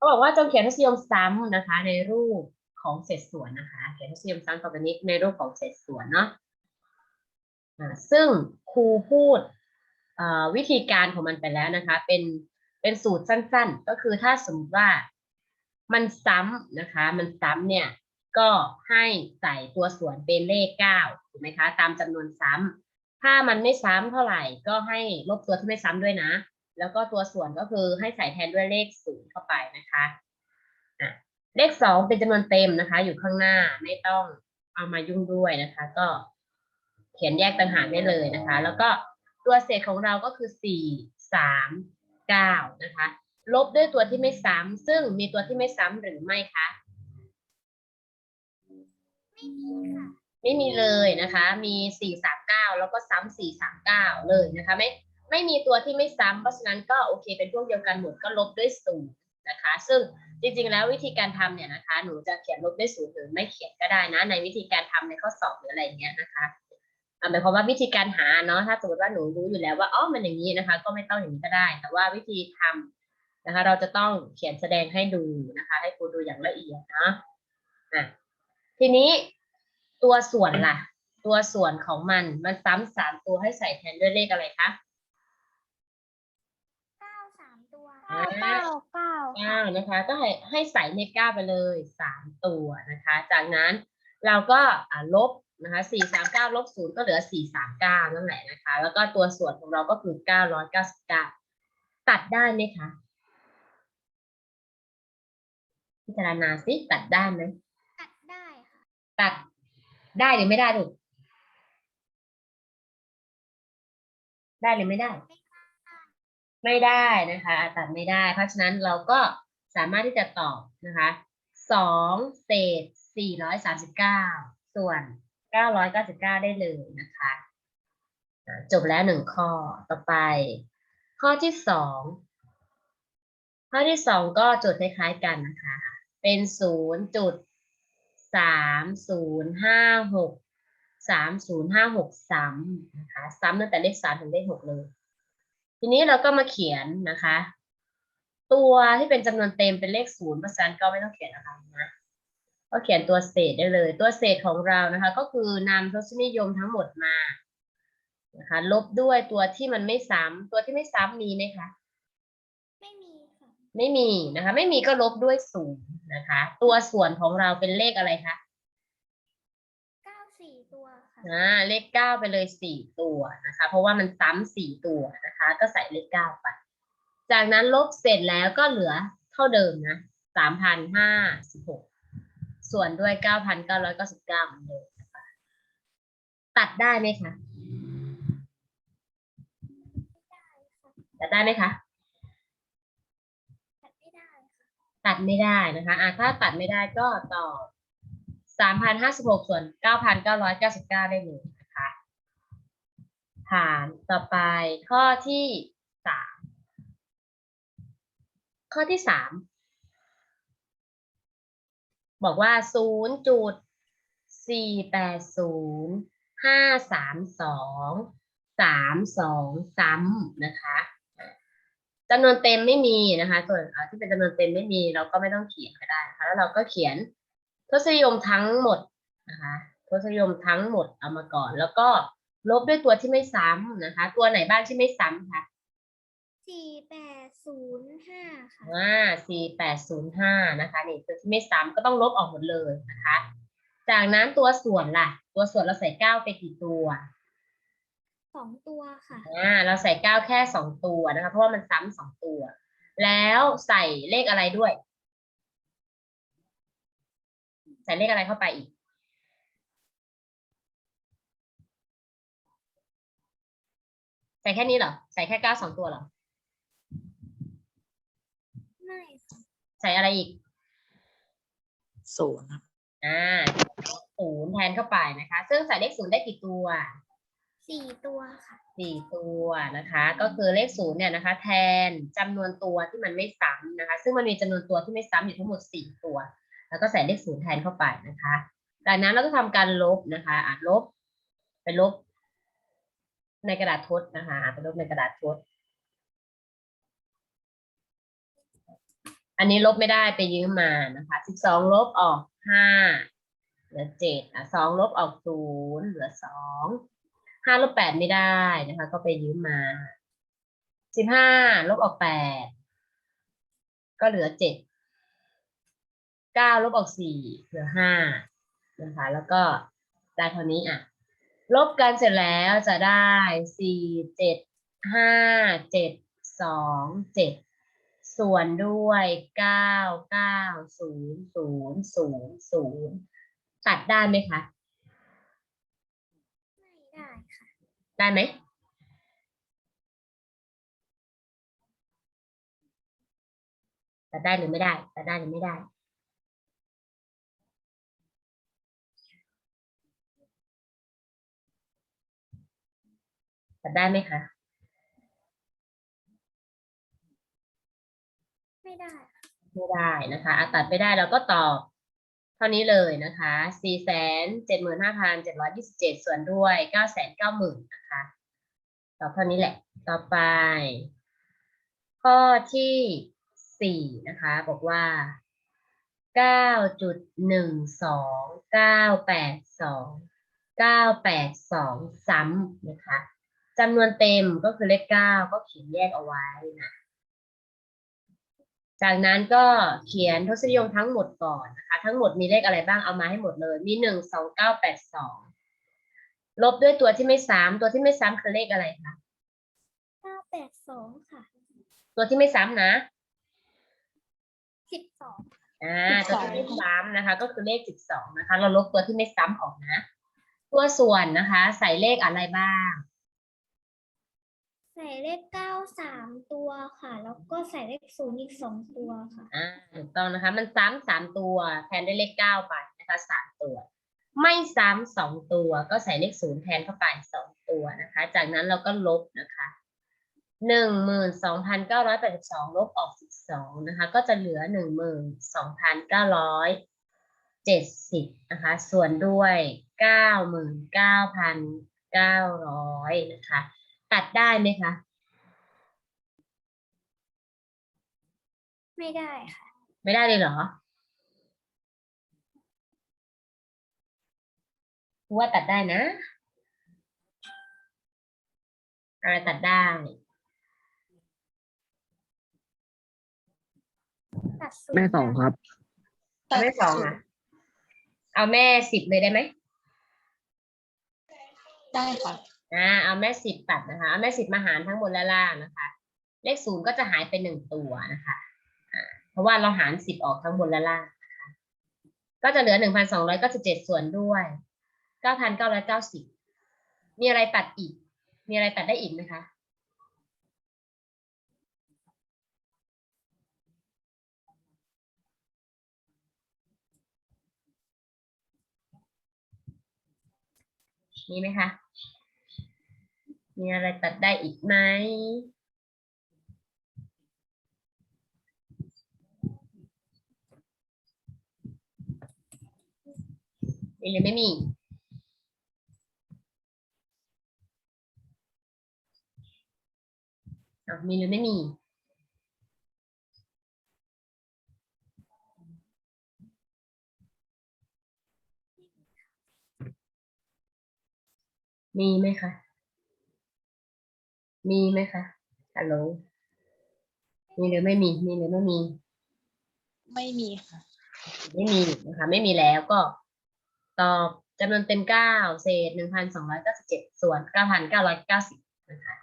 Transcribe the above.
เขาบอกว่าจงเขียนทศนิยมซ้ำนะคะ ในรูปของเศษส่วนนะคะ เขียนทศนิยมซ้ำต่อไปนี้ในรูปของเศษส่วนเนาะซึ่งครูพูดวิธีการของมันไปแล้วนะคะ เป็นเป็นสูตรสั้น ๆ ก็คือถ้าสมมติว่ามันซ้ำนะคะ มันซ้ำเนี่ยก็ให้ใส่ตัวส่วนเป็นเลขเก้าถูกไหมคะ ตามจำนวนซ้ำถ้ามันไม่ซ้ำเท่าไหร่ก็ให้ลบตัวที่ไม่ซ้ำด้วยนะ แล้วก็ตัวส่วนก็คือให้ใส่แทนด้วยเลขศูนย์เข้าไปนะคะอะเลขสองเป็นจำนวนเต็มนะคะ อยู่ข้างหน้าไม่ต้องเอามายุ่งด้วยนะคะ ก็เขียนแยกต่างหากได้เลยนะคะ แล้วก็ตัวเศษของเราก็คือสี่สามเก้านะคะ ลบด้วยตัวที่ไม่ซ้ำซึ่งมีตัวที่ไม่ซ้ำหรือไม่คะไม่มีค่ะไม่มีเลยนะคะ มีสี่สามเก้าแล้วก็ซ้ำสี่สามเก้าเลยนะคะ ไม่ ไม่มีตัวที่ไม่ซ้ำเพราะฉะนั้นก็โอเคเป็นพวกเดียวกันหมดก็ลบด้วยศูนย์นะคะ ซึ่งจริงๆแล้ววิธีการทำเนี่ยนะคะ หนูจะเขียนลบด้วยศูนย์หรือไม่เขียนก็ได้นะ ในวิธีการทำในข้อสอบหรืออะไรเงี้ยนะคะหมายความว่าวิธีการหาเนาะถ้าสมมติว่าหนูรู้อยู่แล้วว่าอ๋อมันอย่างนี้นะคะ ก็ไม่ต้องอย่างนี้ก็ได้ แต่ว่าวิธีทำนะคะ เราจะต้องเขียนแสดงให้ดูนะคะ ให้ครูดูอย่างละเอียดนะอะทีนี้ตัวส่วนล่ะ ตัวส่วนของมันมันซ้ำสามตัวให้ใส่แทนด้วยเลขอะไรคะ เก้าสามตัวอ่าเก้าเก้าเก้านะคะ ก็ให้ให้ใส่เลขเก้าไปเลยสามตัวนะคะ จากนั้นเราก็อ่าลบนะคะสี่สามเก้าลบศูนย์ก็เหลือสี่สามเก้านั่นแหละนะคะ แล้วก็ตัวส่วนของเราก็คือเก้าร้อยเก้าสิบเก้าตัดได้ไหมคะพิจารณาสิตัดได้ไหมตัดได้ค่ะตัดได้หรือไม่ได้ลูกได้หรือไม่ได้ไม่ ไม่ได้นะคะตัดไม่ได้ เพราะฉะนั้นเราก็สามารถที่จะตอบนะคะสองเศษสี่ร้อยสามสิบเก้าส่วนเก้าร้อยเก้าสิบเก้าได้เลยนะคะอะจบแล้วหนึ่งข้อต่อไป ข้อที่สองข้อที่สองก็โจทย์คล้ายๆกันนะคะ เป็นศูนย์จุดสามศูนย์ห้าหกสามศูนย์ห้าหกซ้ำนะคะ ซ้ำตั้งแต่เลขสามถึงเลขหกเลย ทีนี้เราก็มาเขียนนะคะ ตัวที่เป็นจำนวนเต็มเป็นเลขศูนย์เพราะฉะนั้นก็ไม่ต้องเขียนอะไรนะก็เขียนตัวเศษได้เลย ตัวเศษของเรานะคะ ก็คือนำทศนิยมทั้งหมดมานะคะ ลบด้วยตัวที่มันไม่ซ้ำตัวที่ไม่ซ้ำมีไหมคะไม่มีค่ะไม่มีนะคะ ไม่มีก็ลบด้วยศูนย์นะคะ ตัวส่วนของเราเป็นเลขอะไรคะเก้าสี่ ตัวค่ะอ่าเลขเก้าไปเลยสี่ตัวนะคะ เพราะว่ามันซ้ำสี่ตัวนะคะ ก็ใส่เลขเก้าไป จากนั้นลบเสร็จแล้วก็เหลือเท่าเดิมนะสามพันห้าสิบหกส่วนด้วยเก้าพันเก้าร้อยเก้าสิบเก้าเหมือนเดิมตัดได้ไหมคะตัดได้ไหมคะตัดไม่ได้ค่ะตัดไม่ได้นะคะอะถ้าตัดไม่ได้ก็ต่อบ หกส่วนเก้าพันเก้าร้อยเก้าสิบเก้าได้เลยนะคะผ่านต่อไปข้อที่สามข้อที่สามบอกว่าศูนย์จุดสี่แปดศูนย์ห้าสามสองสามสองซ้ำนะคะจำนวนเต็มไม่มีนะคะ ส่วนที่เป็นจำนวนเต็มไม่มีเราก็ไม่ต้องเขียนก็ได้นะคะแล้วเราก็เขียน ทศนิยมทั้งหมดนะคะทศนิยมทั้งหมดเอามาก่อน แล้วก็ลบด้วยตัวที่ไม่ซ้ำนะคะ ตัวไหนบ้างที่ไม่ซ้ำคะสี่แปดศูนย์ห้าค่ะอ่าสี่แปดศูนย์ห้านะคะนี่ตัวที่ไม่ซ้ำก็ต้องลบออกหมดเลยนะคะ จากนั้นตัวส่วนล่ะ ตัวส่วนเราใส่เก้าไปกี่ตัวสองตัวค่ะอ่าเราใส่เก้าแค่สองตัวนะคะ เพราะว่ามันซ้ำสองตัว แล้วใส่เลขอะไรด้วย ส่เลขอะไรเข้าไปอีก ใส่แค่นี้เหรอ ใส่แค่เก้าสองตัวเหรอ ไม่ค่ะใส่อะไรอีก ศูนย์ครับอ่าศูนย์แทนเข้าไปนะคะ ซึ่งใส่เลขศูนย์ได้กี่ตัวสี่ตัวค่ะ สี่ตัวนะคะ ก็คือเลขศูนย์เนี่ยนะคะ แทนจำนวนตัวที่มันไม่ซ้ำนะคะ ซึ่งมันมีจำนวนตัวที่ไม่ซ้ำอยู่ทั้งหมดสี่ตัว แล้วก็ใส่เลขศูนย์แทนเข้าไปนะคะ จากนั้นเราก็ทำการลบนะคะอะลบ ไปลบ ในกระดาษทดนะคะไปลบในกระดาษทด อันนี้ลบไม่ได้ไปยืมมานะคะสิบสองลบออกห้าเหลือเจ็ดอะสองลบออกศูนย์เหลือสองห้าลบแปดไม่ได้นะคะ ก็ไปยืมมาสิบห้าลบออกแปดก็เหลือเจ็ด ก้าลบออกสี่เหลือห้านะคะแล้วก็ได้เท่านี้อะลบกันเสร็จแล้วจะได้สี่เจ็ดห้าเจ็ดสองเจ็ดส่วนด้วยเก้าเก้าศูนย์ศูนย์ศูนย์ศูนย์ตัดได้ไหมคะ ไม่ได้ค่ะ ได้ไหมตัดได้หรือไม่ได้ตัดได้หรือไม่ได้ ตัดได้ไหมคะ ไม่ได้ ไม่ได้นะคะอะตัดไม่ได้เราก็ตอบ เท่านี้เลยนะคะสี่แสนเจ็ดหมื่นห้าพันเจ็ดร้อยยี่สิบเจ็ดส่วนด้วยเก้าแสนเก้าหมื่นนะคะ ตอบเท่านี้แหละ ต่อไป ข้อที่สี่นะคะ บอกว่าเก้าจุดหนึ่งสองเก้าแปดสองเก้าแปดสองซ้ำนะคะ จำนวนเต็มก็คือเลขเก้าก็เขียนแยกเอาไว้นะจากนั้นก็เขียนทศนิยมทั้งหมดก่อนนะคะ ทั้งหมดมีเลขอะไรบ้างเอามาให้หมดเลย มีหนึ่งสองเก้าแปดสองลบด้วยตัวที่ไม่ซ้ำตัวที่ไม่ซ้ำคือเลขอะไรคะเก้าแปดสองค่ะ ตัวที่ไม่ซ้ำนะสิบสองอ่าตัวที่ไม่ซ้ำนะคะ ก็คือเลขสิบสองนะคะ เราลบตัวที่ไม่ซ้ำออกนะ ตัวส่วนนะคะ ใส่เลขอะไรบ้างใส่เลขเก้าสามตัวค่ะ แล้วก็ใส่เลขศูนย์อีกสองตัวค่ะ อ่าถูกต้องนะคะ มันซ้ำสามตัวแทนด้วยเลขเก้าไปนะคะสามตัว ไม่ซ้ำสองตัวก็ใส่เลขศูนย์แทนเข้าไปสองตัวนะคะ จากนั้นเราก็ลบนะคะหนึ่งหมื่นสองพันเก้าร้อยแปดสิบสองลบออกสิบสองนะคะ ก็จะเหลือหนึ่งหมื่นสองพันเก้าร้อยเจ็ดสิบนะคะ ส่วนด้วยเก้าหมื่นเก้าพันเก้าร้อยนะคะ ตัดได้ไหมคะ ไม่ได้ค่ะ ไม่ได้เลยเหรอว่าตัดได้นะอะไรตัดได้ ตัดศูนย์แม่สองครับเอาแม่สองอะเอาแม่สิบเลยได้ไหม ได้ค่ะ อ่าเอาแม่สิบตัดนะคะเอาแม่สิบมาหารทั้งบนและล่างนะคะ เลขศูนย์ก็จะหายไปหนึ่งตัวนะคะอ่าเพราะว่าเราหารสิบออกทั้งบนและล่างนะคะก็จะเหลือหนึ่งพันสองร้อยเก้าสิบเจ็ดส่วนด้วยเก้าพันเก้าร้อยเก้าสิบมีอะไรตัดอีก มีอะไรตัดได้อีกไหมคะมีไหมคะ มีอะไรตัดได้อีกไหมมีหรือไม่มีอะมีหรือไม่มี มีไหมคะ มีไหมคะฮัลโหลมีหรือไม่มี มีหรือไม่มี ไม่มีค่ะ ไม่มีนะคะ ไม่มีแล้วก็ ตอบจำนวนเต็มเก้าเศษหนึ่งพันสองร้อยเก้าสิบเจ็ดส่วนเก้าพันเก้าร้อยเก้าสิบนะคะ